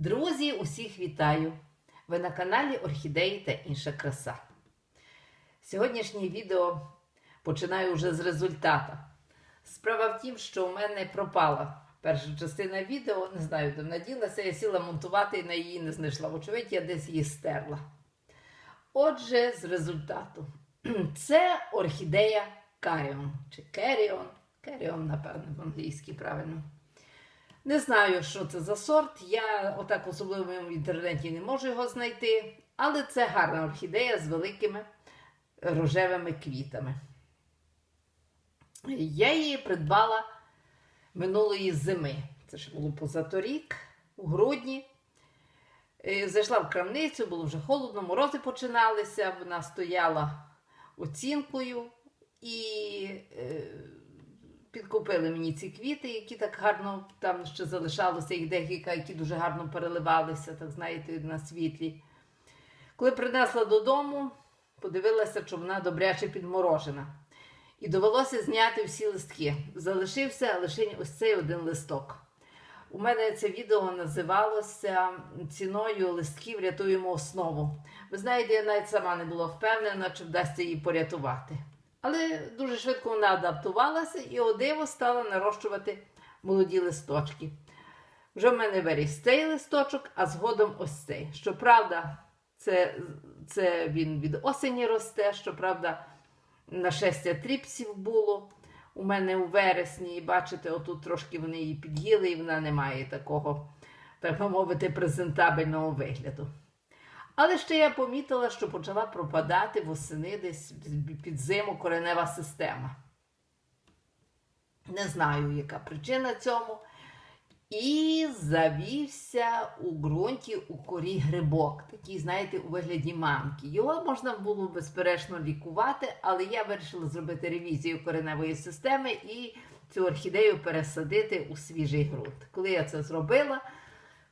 Друзі, усіх вітаю! Ви на каналі Орхідеї та інша краса. Сьогоднішнє відео починаю вже з результата. Справа в тім, що у мене пропала перша частина відео, не знаю, де вона ділася, я сіла монтувати і на її не знайшла. Вочевидь, я десь її стерла. Отже, з результату. Це орхідея Каріон чи Керіон. Керіон, напевно, по-англійськи правильно. Не знаю, що це за сорт. Я отак особливо в інтернеті не можу його знайти. Але це гарна орхідея з великими рожевими квітами. Я її придбала минулої зими. Це ж було позаторік, у грудні. Е, Зайшла в крамницю, було вже холодно, морози починалися. Вона стояла оцінкою і е, підкупили мені ці квіти, які так гарно там ще залишалося, їх декілька, які дуже гарно переливалися, так знаєте, на світлі. Коли принесла додому, подивилася, що вона добряче підморожена. І довелося зняти всі листки. Залишився лише ось цей один листок. У мене це відео називалося Ціною листків рятуємо основу. Ви знаєте, я навіть сама не була впевнена, чи вдасться її порятувати. Але дуже швидко вона адаптувалася і о диво стала нарощувати молоді листочки. Вже в мене виріс цей листочок, а згодом ось цей. Щоправда, це, це він від осені росте, щоправда, нашестя тріпсів було у мене у вересні. І бачите, отут трошки вони її під'їли, і вона не має такого, так би мовити, презентабельного вигляду. Але ще я помітила, що почала пропадати восени десь під зиму коренева система. Не знаю, яка причина цьому. І завівся у ґрунті у корі грибок, такий, знаєте, у вигляді мамки. Його можна було безперечно лікувати, але я вирішила зробити ревізію кореневої системи і цю орхідею пересадити у свіжий ґрунт. Коли я це зробила,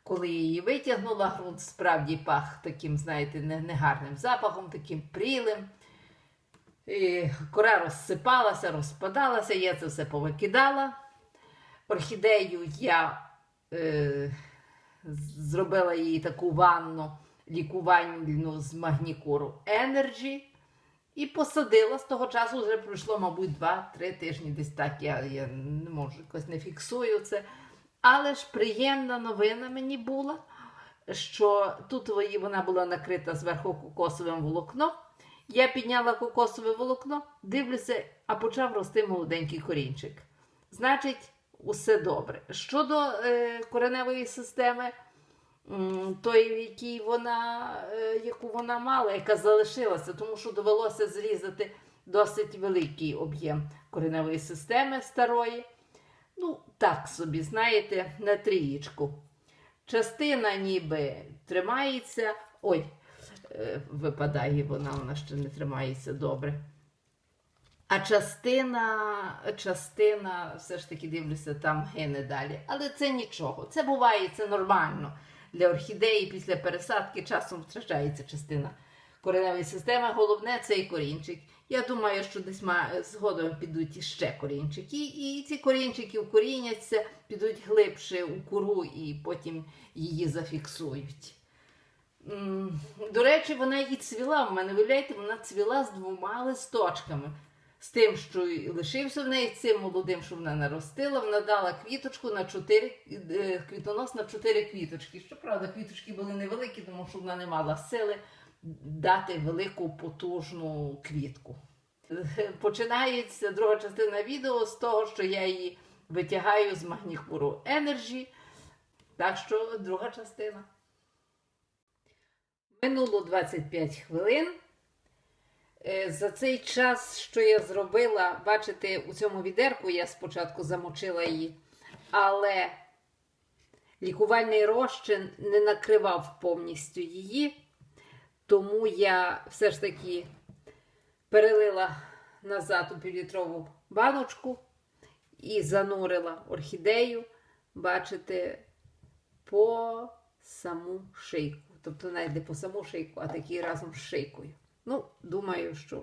коли її витягнула, ґрунт справді пах таким, знаєте, негарним запахом, таким прілим. І кора розсипалася, розпадалася, я це все повикидала. Орхідею я е, зробила їй таку ванну лікувальну з магнікуру Energy і посадила. З того часу вже пройшло, мабуть, 2-3 тижні, десь так. Я, я не можу якось не фіксую це. Але ж приємна новина мені була, що тут вона була накрита зверху кокосовим волокном. Я підняла кокосове волокно, дивлюся, а почав рости молоденький корінчик. Значить, усе добре. Щодо е, кореневої системи, м, тої, якій вона, е, яку вона мала, яка залишилася, тому що довелося зрізати досить великий об'єм кореневої системи старої. Ну, так собі, знаєте, на трієчку. Частина ніби тримається. Ой, е, випадає вона, вона ще не тримається добре. А частина, частина, все ж таки дивлюся, там гине далі. Але це нічого. Це буває, це нормально. Для орхідеї після пересадки часом втрачається частина кореневої системи. Головне цей корінчик. Я думаю, що десь згодом підуть іще корінчики. І ці корінчики укоріняться, підуть глибше у кору і потім її зафіксують. До речі, вона і цвіла. В мене виявляєте, вона цвіла з двома листочками. З тим, що лишився в неї цим молодим, що вона наростила, вона дала квіточку на чотири е, квітонос на чотири квіточки. Щоправда, квіточки були невеликі, тому що вона не мала сили дати велику потужну квітку. Починається друга частина відео з того, що я її витягаю з магнікуру Energy. Так що друга частина. Минуло 25 хвилин. Е, За цей час, що я зробила, бачите, у цьому відерку я спочатку замочила її, але лікувальний розчин не накривав повністю її, тому я все ж таки перелила назад у півлітрову баночку і занурила орхідею, бачите, по саму шийку. Тобто навіть не по саму шийку, а такий разом з шийкою. Ну, думаю, що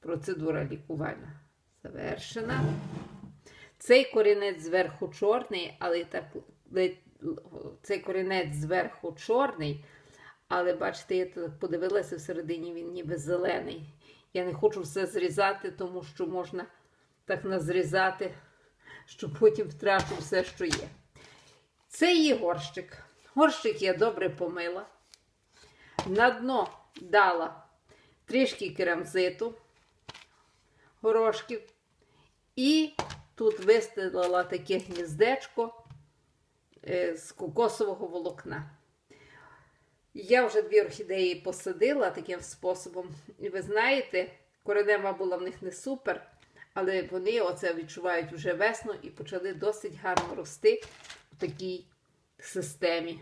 процедура лікувальна завершена. Цей корінець зверху чорний, але так цей корінець зверху чорний, але бачите, я так подивилася всередині, він ніби зелений. Я не хочу все зрізати, тому що можна так назрізати, що потім втрачу все, що є. Це її горщик. Горщик я добре помила. На дно дала трішки керамзиту, горошків. І тут вистелила таке гніздечко е, з кокосового волокна. Я вже дві орхідеї посадила таким способом. І ви знаєте, коренева була в них не супер, але вони оце відчувають вже весну і почали досить гарно рости в такій системі.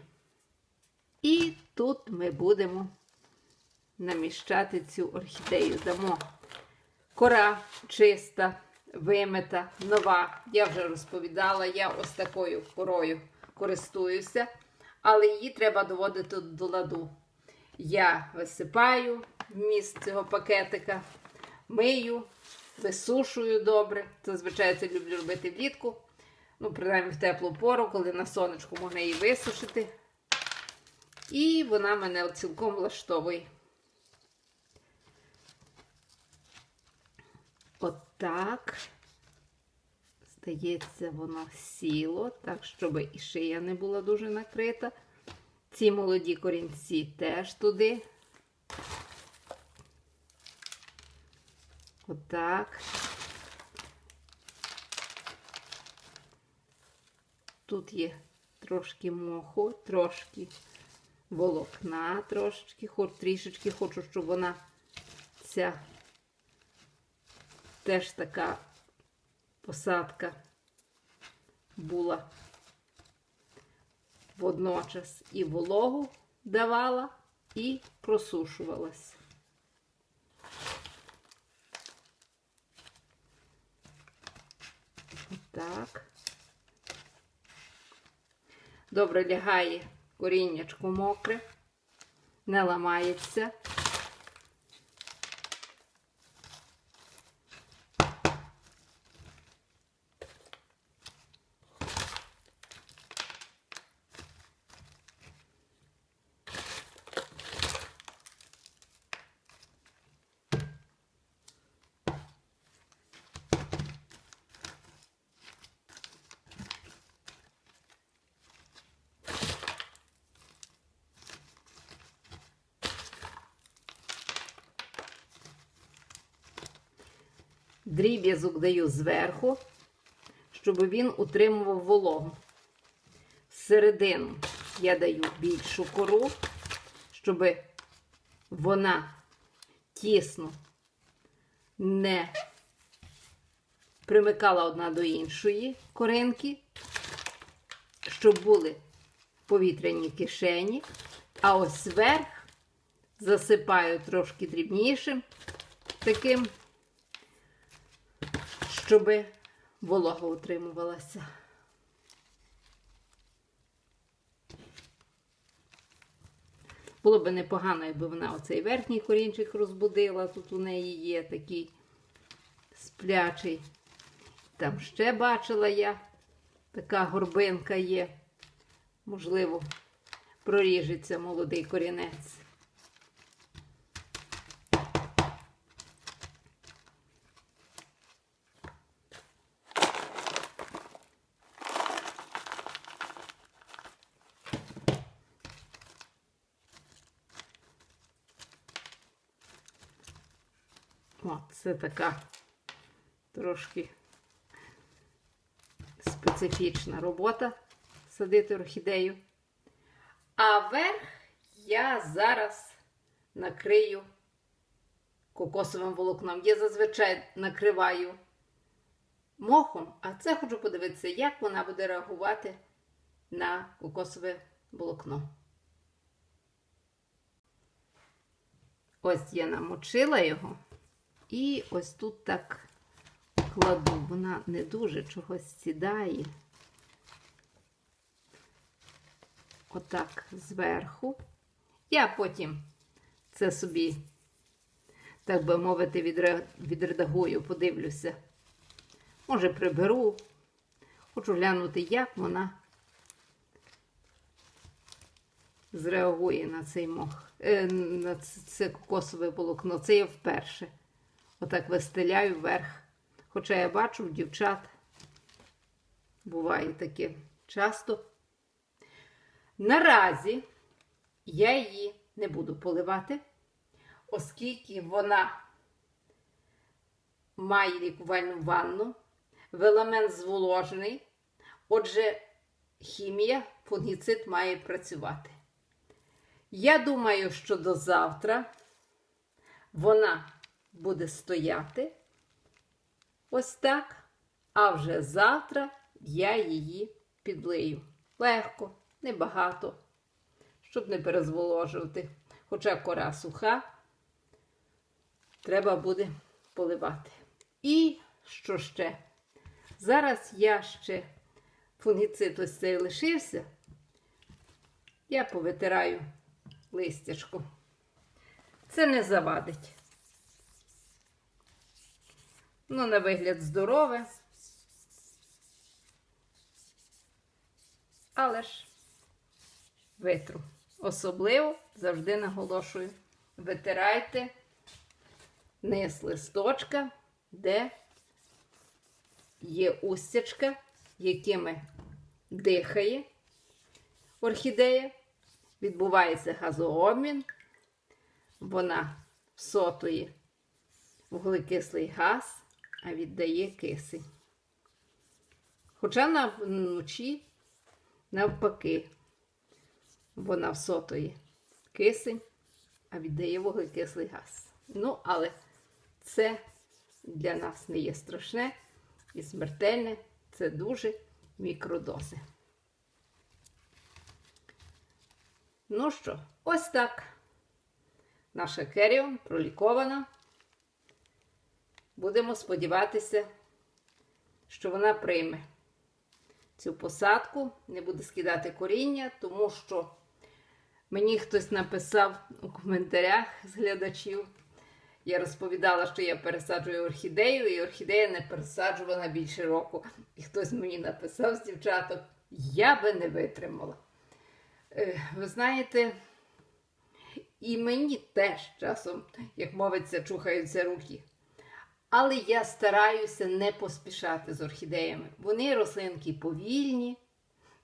І тут ми будемо наміщати цю орхідею. Дамо кора чиста, вимита, нова. Я вже розповідала, я ось такою корою користуюся, але її треба доводити до ладу. Я висипаю вміст цього пакетика, мию, висушую добре. Зазвичай це люблю робити влітку. Ну, принаймні в теплу пору, коли на сонечку можна її висушити. І вона мене цілком влаштовує. Отак. Здається, воно сіло, так, щоб і шия не була дуже накрита. Ці молоді корінці теж туди. Отак. Тут є трошки моху, трошки волокна, трошечки, хоч трішечки хочу, щоб вона ця теж така посадка була водночас і вологу давала, і просушувалась. Так. Добре лягає коріннячко мокре, не ламається. Дріб'язок даю зверху, щоб він утримував вологу. Всередину я даю більшу кору, щоб вона тісно не примикала одна до іншої коринки, щоб були повітряні кишені, а ось верх засипаю трошки дрібнішим таким щоб волога утримувалася. Було б непогано, якби вона оцей верхній корінчик розбудила. Тут у неї є такий сплячий. Там ще бачила я, така горбинка є. Можливо, проріжеться молодий корінець. О, це така трошки специфічна робота садити орхідею. А верх я зараз накрию кокосовим волокном. Я зазвичай накриваю мохом, а це хочу подивитися, як вона буде реагувати на кокосове волокно. Ось я намочила його. І ось тут так кладу, вона не дуже чогось сідає. Отак зверху. Я потім це собі, так би мовити, відредагую, подивлюся. Може, приберу. Хочу глянути, як вона зреагує на цей мох, е, на це кокосове волокно. Це я вперше. Отак вистеляю вверх. Хоча я бачу в дівчат, буває таке часто. Наразі я її не буду поливати, оскільки вона має лікувальну ванну, веламент зволожений. Отже, хімія, фунгіцид має працювати. Я думаю, що до завтра вона буде стояти ось так, а вже завтра я її підлию. Легко, небагато, щоб не перезволожувати. Хоча кора суха, треба буде поливати. І що ще? Зараз я ще фунгіцид ось цей лишився. Я повитираю листячко. Це не завадить. Ну, на вигляд здорове. Але ж витру. Особливо завжди наголошую. Витирайте низ листочка, де є устячка, якими дихає орхідея, відбувається газообмін, вона всотує вуглекислий газ, а віддає кисень. Хоча вночі, навпаки, вона всотує кисень, а віддає вуглекислий газ. Ну, але це для нас не є страшне і смертельне. Це дуже мікродози. Ну що, ось так. Наша Керіон пролікована. Будемо сподіватися, що вона прийме цю посадку, не буде скидати коріння, тому що мені хтось написав у коментарях з глядачів. Я розповідала, що я пересаджую орхідею, і орхідея не пересаджувана більше року. І хтось мені написав з дівчаток, я би не витримала. Е, Ви знаєте, і мені теж часом, як мовиться, чухаються руки. Але я стараюся не поспішати з орхідеями. Вони рослинки повільні,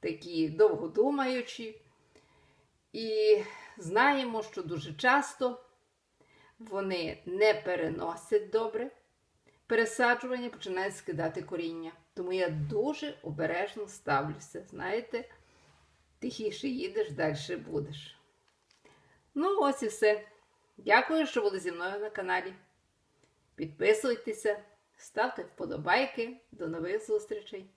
такі довгодумаючі. І знаємо, що дуже часто вони не переносять добре пересаджування, починають скидати коріння. Тому я дуже обережно ставлюся. Знаєте, тихіше їдеш, далі будеш. Ну, ось і все. Дякую, що були зі мною на каналі. Підписуйтеся, ставте вподобайки. До нових зустрічей!